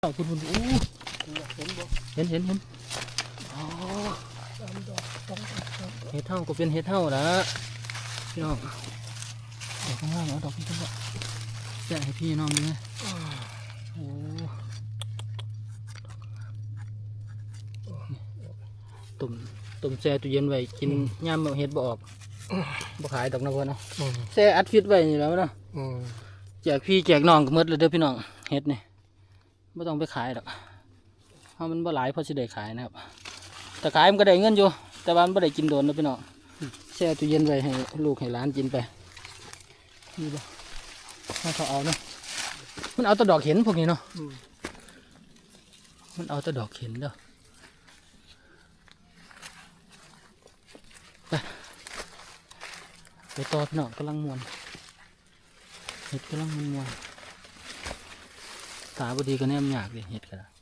เอาคุณคุณอู้เห็นบ่เห็นเห็นเห็นอ๋อสามดอกสองดอกสองดอกเห็ดเท่าก็เป็นเห็ดเท่าละพี่น้องดอกข้างล่างเอาดอกขึ้นไปละแจกให้พี่น้องดูนะโอ้ตุ่มตุ่มแช่ตู้เย็นไว้กินย่ามเอาเห็ดบ่ออกบ่ขายดอกนะพ่อเนาะอืมแช่อัดฟิตไว้นี่แหล้วเนาะอืมแจกพี่แจกน้องก็หมดเลยเด้อพี่น้องเฮ็ดนี่ ไม่ต้องไปขายดอกเพราะมันบ่หลายพอสิได้ขายนะครับ แต่ขายมันก็ได้เงินอยู่ แต่ว่ามันบ่ได้กินโดนนะพี่น้องแช่ตู้เย็นไว้ให้ลูกให้หลานกินไปนี่บ่ให้เขาเอาเนาะมันเอาแตะดอกเห็นพวกนี้เนาะอืมมันเอาแตะดอกเห็นเด้อไปไปต่อพี่น้องกำลังมวนเห็ดกำลังมวน สาบดีก็แนมยากเลยเห็ดกัน